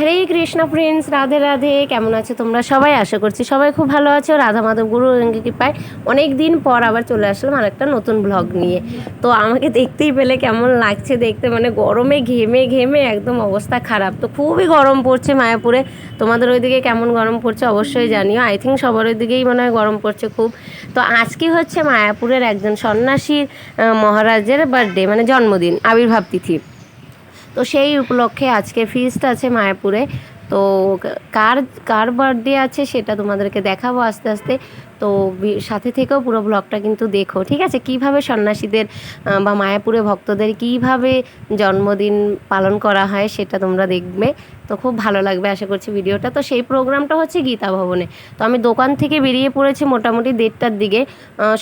হরে Krishna friends Radhe Radhe. কেমন আছো তোমরা? সবাই আশা করছি সবাই খুব ভালো আছো। রাধা মাধব গুরু কৃপায় অনেক দিন পর আবার চলে আসলাম আর একটা নতুন ব্লগ নিয়ে। তো আমাকে দেখতেই পেলে কেমন লাগছে দেখতে মানে গরমে ঘেমে ঘেমে একদম অবস্থা খারাপ। তো খুবই গরম পড়ছে মায়াপুরে। তোমাদের ওইদিকে কেমন গরম পড়ছে অবশ্যই জানিও। আই থিঙ্ক সবার ওইদিকেই মনে হয় গরম পড়ছে খুব। তো আজকে হচ্ছে মায়াপুরের একজন সন্ন্যাসীর মহারাজের বার্থডে মানে জন্মদিন, আবির্ভাব তিথি। তো সেই উপলক্ষে আজকে ফিস্ট আছে মায়াপুরে। তো কার কার বার্থডে আছে সেটা তোমাদেরকে দেখাবো আস্তে আস্তে। তো সাথে থেকেও পুরো ব্লগটা কিন্তু দেখো, ঠিক আছে? কীভাবে সন্ন্যাসীদের বা মায়াপুরে ভক্তদের কীভাবে জন্মদিন পালন করা হয় সেটা তোমরা দেখবে। তো খুব ভালো লাগবে আশা করছি ভিডিওটা। তো সেই প্রোগ্রামটা হচ্ছে গীতা ভবনে। তো আমি দোকান থেকে বেরিয়ে পড়েছি মোটামুটি দেড়টার দিকে।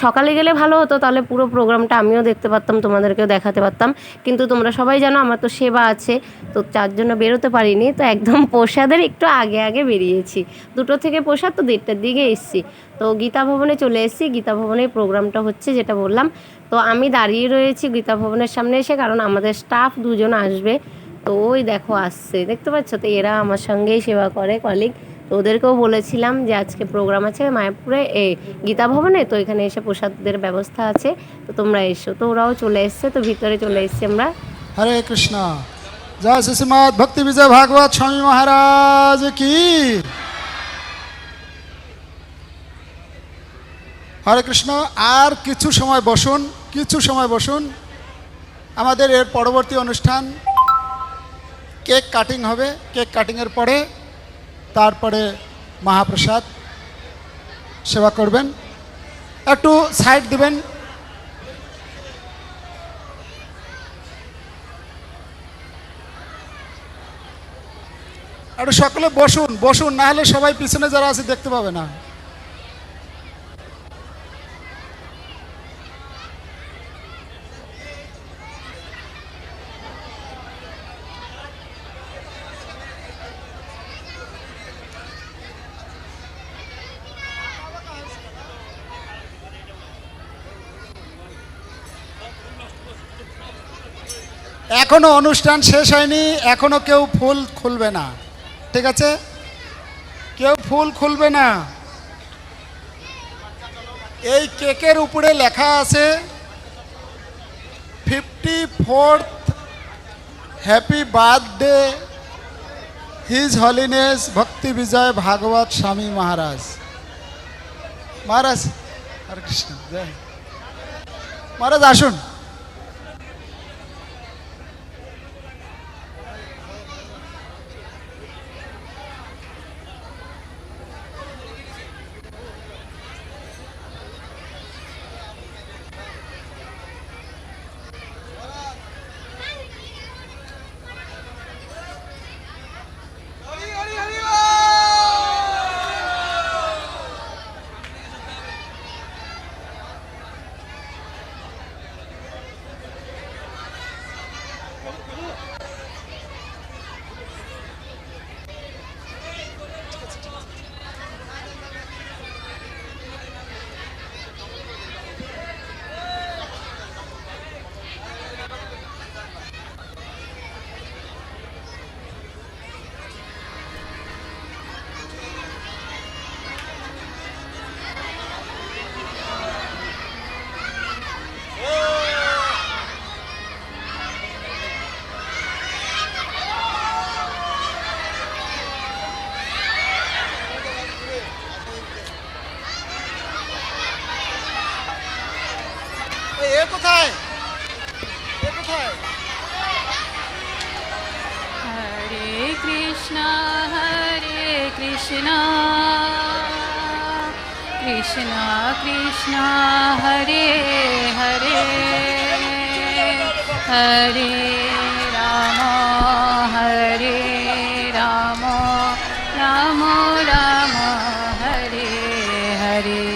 সকালে গেলে ভালো হতো, তাহলে পুরো প্রোগ্রামটা আমিও দেখতে পারতাম, তোমাদেরকেও দেখাতে পারতাম। কিন্তু তোমরা সবাই জানো, আমার তো সেবা আছে, তো তার জন্য বেরোতে পারিনি। তো একদম প্রসাদের একটু আগে আগে বেরিয়েছি। দুটো থেকে প্রসাদ তো দেড়টার দিকে এসছি। তো গীতা ভবনে চলে এসেছি। গীতা ভবনের প্রোগ্রামটা হচ্ছে যেটা বললাম। তো আমি দাঁড়িয়ে রয়েছি গীতা ভবনের সামনে এসে, কারণ আমাদের স্টাফ দুজন আসবে। তো ওই দেখো আসছে, দেখতে পাচ্ছ তো? এরা আমার সঙ্গেই সেবা করে কলিগ তো ওদেরকেও বলেছিলাম যে আজকে প্রোগ্রাম আছে মায়াপুরে, এ গীতা ভবনে, তো এখানে এসে প্রসাদের ব্যবস্থা আছে। তো তোমরা এসো। তো ওরাও চলে এসছে, তো ভিতরে চলে এসছি আমরা। হরে কৃষ্ণ। জয় শ্রীমৎ ভক্তি বিজয় ভাগবত স্বামী মহারাজ কি? হরে কৃষ্ণ, আর কিছু সময় বসুন, কিছু সময় বসুন। আমাদের এর পরবর্তী অনুষ্ঠান কেক কাটিং হবে। কেক কাটিংয়ের পরে তারপরে মহাপ্রসাদ সেবা করবেন। একটু সাইড দিবেন। একটু সকলে বসুন বসুন, না হলে সবাই পিছনে যারা আছে দেখতে পাবে না। এখনও অনুষ্ঠান শেষ হয়নি, এখনও কেউ ফুল খুলবে না। ঠিক আছে? কেউ ফুল খুলবে না। এই কেকের উপরে লেখা আছে, fifty fourth happy birthday, his holiness Bhakti Vijay Bhagavat স্বামী মহারাজ। মহারাজ, হরে কৃষ্ণ, জয়। মহারাজ, আসুন। আরে এ কোথায়? এ কোথায়? হরে কৃষ্ণ হরে কৃষ্ণ। কৃষ্ণ কৃষ্ণ, হরে হরে। হরে রাম হরে রাম। রাম রাম, হরে হরে।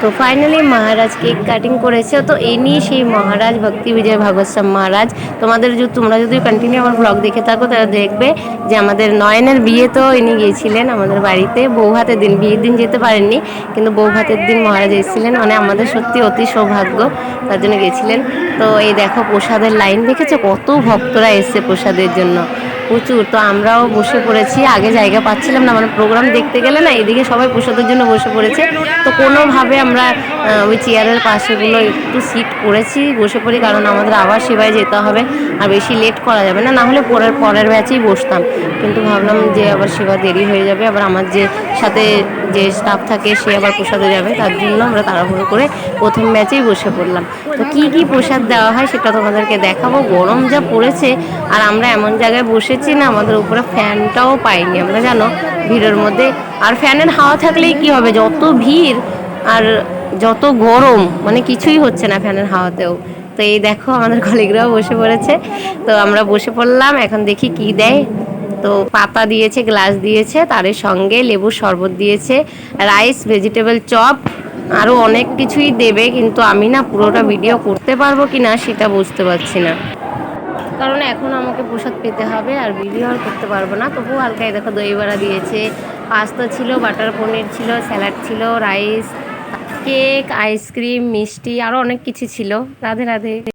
তো ফাইনালি মহারাজ কেক কাটিং করেছে। তো এই নিয়ে সেই মহারাজ ভক্তি বিজয় ভাগবত মহারাজ, তোমাদের যদি তোমরা যদি কন্টিনিউ আমার ব্লগ দেখে থাকো, তাহলে দেখবে যে আমাদের নয়নের বিয়ে তো ইনি গিয়েছিলেন আমাদের বাড়িতে। বউ হাতের দিন, বিয়ের দিন যেতে পারেননি, কিন্তু বউ হাতের দিন মহারাজ এসেছিলেন। মানে আমাদের সত্যি অতি সৌভাগ্য, তার জন্য গেছিলেন তো এই দেখো প্রসাদের লাইন দেখেছ? কত ভক্তরা এসছে প্রসাদের জন্য। প্রচুর, তো আমরাও বসে পড়েছি। আগে জায়গা পাচ্ছিলাম না মানে প্রোগ্রাম দেখতে গেলে না, এদিকে সবাই প্রসাদের জন্য বসে পড়েছে। তো কোনোভাবে আমরা ওই চেয়ারের পাশেগুলো একটু সিট করেছি, বসে পড়ি কারণ আমাদের আবার সেবায় যেতে হবে। আর বেশি লেট করা যাবে না না হলে পরের পরের ব্যাচেই বসতাম। কিন্তু ভাবলাম যে আবার সেবা দেরি হয়ে যাবে, আবার আমার যে সাথে যে স্টাফ থাকে সে আবার প্রসাদে যাবে, তার জন্য আমরা তাড়াহুড়ো করে প্রথম ব্যাচেই বসে পড়লাম। তো কি কি প্রসাদ দেওয়া হয় সেটা তোমাদেরকে দেখাবো। গরম যা পড়েছে, আর আমরা এমন জায়গায় বসেছি না, আমাদের উপরে ফ্যানটাও পাইনি, আমরা জানো ভিড়ের মধ্যে। আর ফ্যানের হাওয়া থাকলেই কি হবে? যত ভিড়, আর যত গরম মানে কিছুই হচ্ছে না ফ্যানের হাওয়াতেও। তো এই দেখো, আমাদের কলিগরাও বসে পড়েছে। তো আমরা বসে পড়লাম, এখন দেখি কি দেয়। তো পাতা দিয়েছে গ্লাস দিয়েছে তার সঙ্গে লেবুর শরবত দিয়েছে রাইস ভেজিটেবল চপ আরও অনেক কিছুই দেবে, কিন্তু আমি না পুরোটা ভিডিও করতে পারব কি না সেটা বুঝতে পারছি না। কারণ এখন আমাকে প্রসাদ পেতে হবে, আর ভিডিও আর করতে পারব না। তবুও হালকায় দেখো, দই বড়া দিয়েছে, পাস্তা ছিল বাটার পনির ছিল স্যালাড ছিল রাইস কেক আইসক্রিম মিষ্টি আরও অনেক কিছু ছিল। রাধে রাধে।